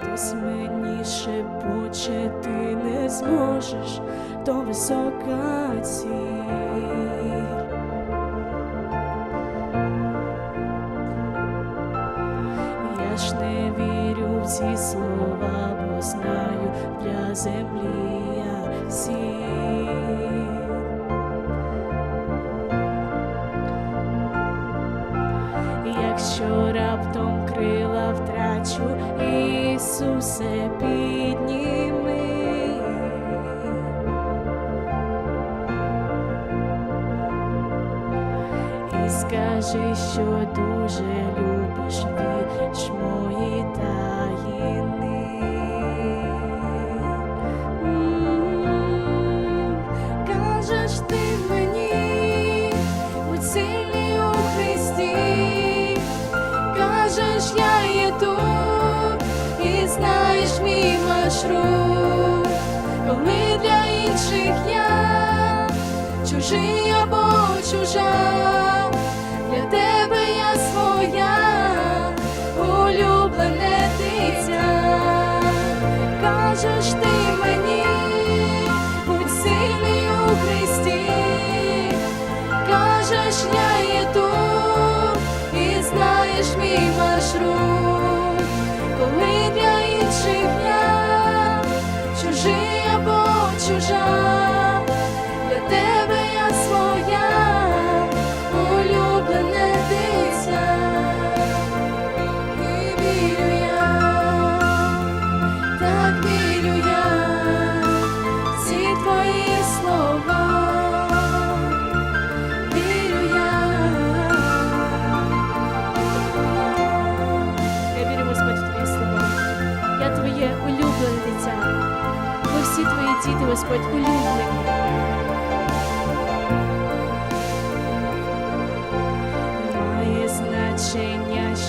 Піднятись мені шепоче ти не зможеш, то висока ціль. Я ж не вірю в ці слова, бо знаю для землі я сіль. Jesus é чужий або чужа, для тебе я своя, улюблене дитя, кажеш ти мені, будь сильний у Христі, кажеш, я є тут і знаєш мій маршрут.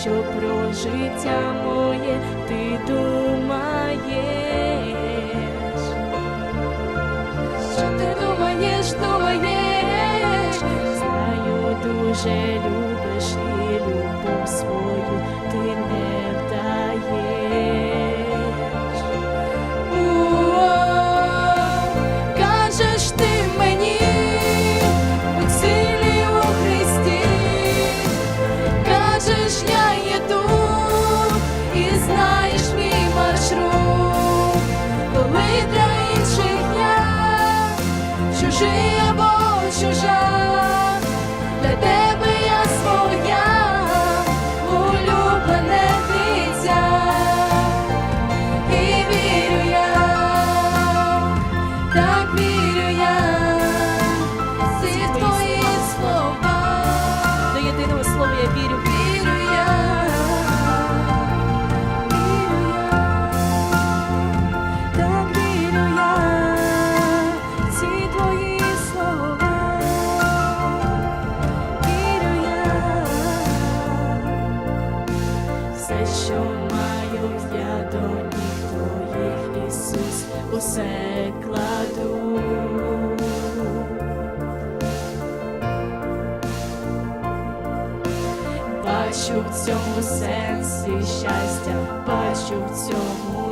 що про життя моє ти думаєш, що ти думаєш, думаєш, знаю, дуже любиш і любов свою ти не. бачу в цьому сенсі щастя, бачу в цьому.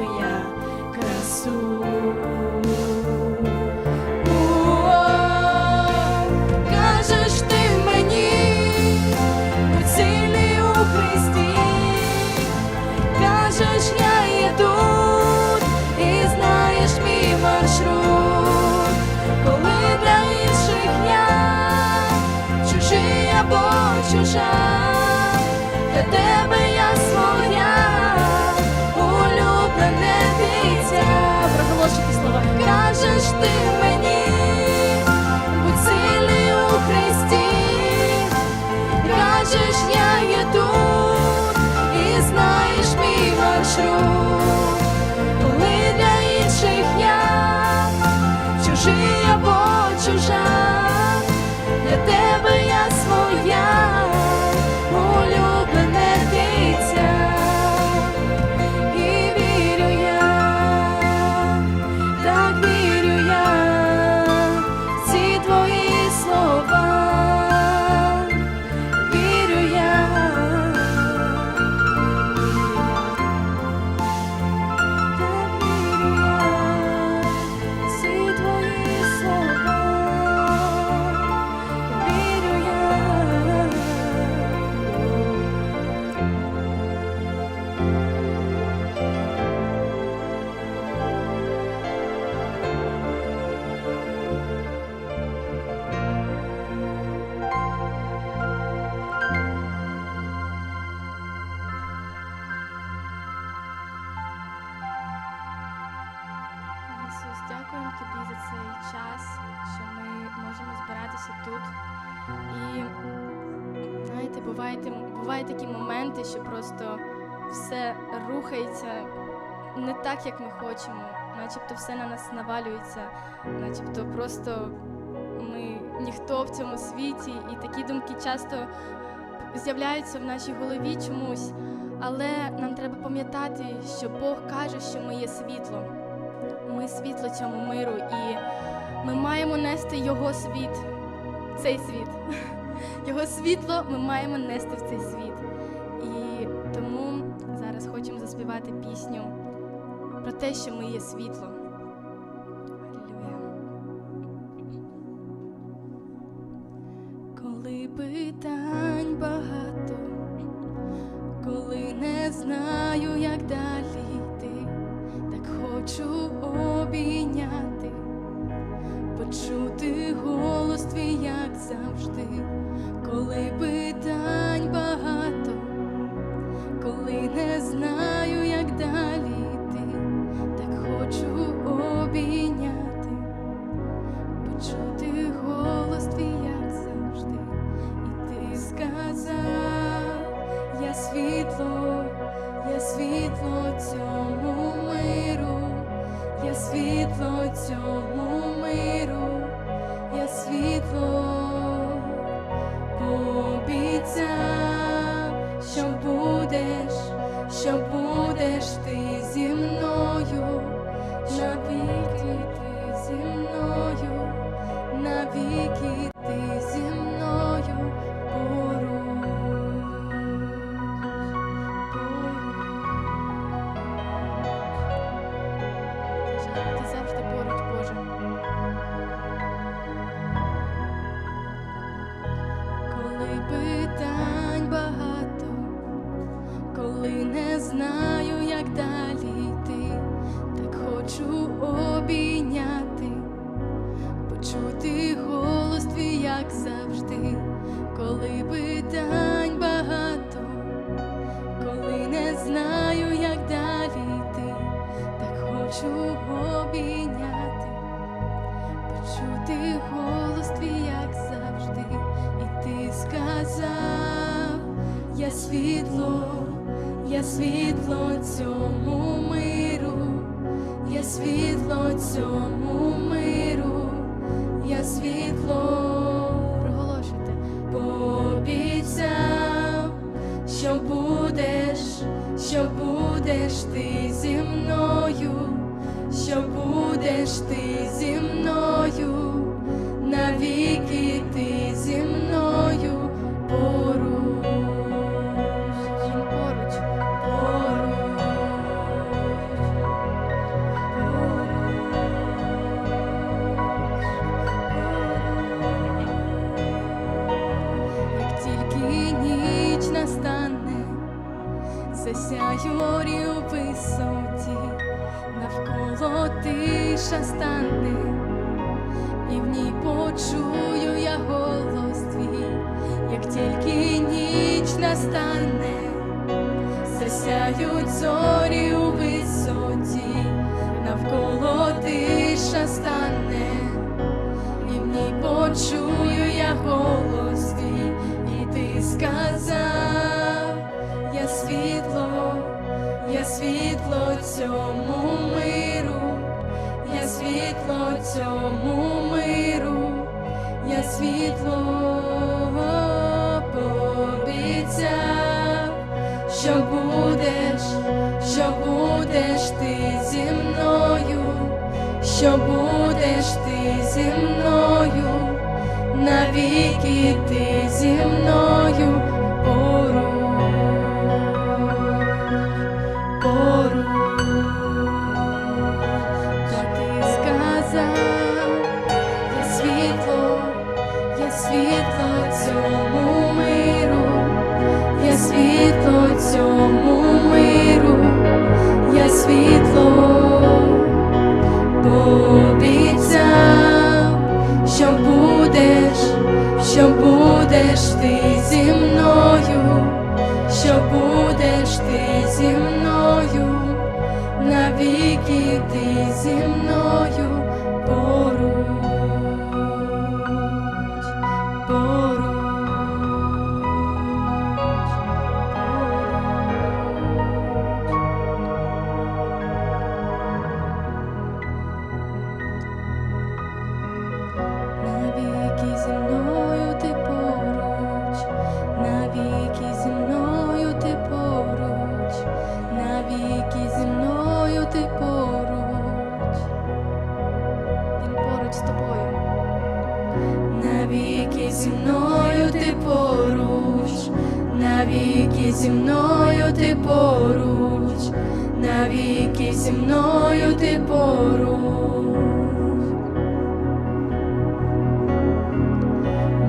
Ти мені. Бувають, такі моменти, що просто все рухається не так, як ми хочемо, начебто все на нас навалюється, начебто просто ми ніхто в цьому світі, і такі думки часто з'являються в нашій голові чомусь. Але нам треба пам'ятати, що Бог каже, що ми є світло. Ми світло цьому миру, і ми маємо нести Його світ, цей світ. Його світло ми маємо нести в цей світ. І тому зараз хочемо заспівати пісню про те, що ми є світло. Алілуя. Коли питань багато, коли не знаю, як далі йти, так хочу обійняти, почути завжди, коли питань багато, коли не знаю, як далі йти, так хочу обійняти, почути будеш, що будеш ти зі мною, навіки ти зі мною, навіки я світло цьому миру, я світло. Проголошуйте, пообіцяв, що будеш, що будеш ти зі мною, що будеш ти зі мною, тиша стане, і в ній почую я голос твій, як тільки ніч настане, засяють зорі у висоті, навколо тиша стане і в ній почую я голос твій, і ти сказав, я світло, я світло цьому миру, світло цьому миру, я світло пообіцяв, що будеш, що будеш ти зі мною. Що будеш ти зі мною, навіки ти зі мною світло цьому миру, я світло цьому миру, я світло. Пообіцяв, що будеш, що будеш ти зі мною, що будеш ти зі мною, навіки ти зі мною навіки зі мною ти поруч, навіки зі мною ти поруч.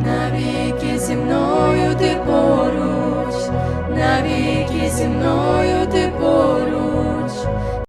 Навіки зі мною ти поруч, навіки зі мною ти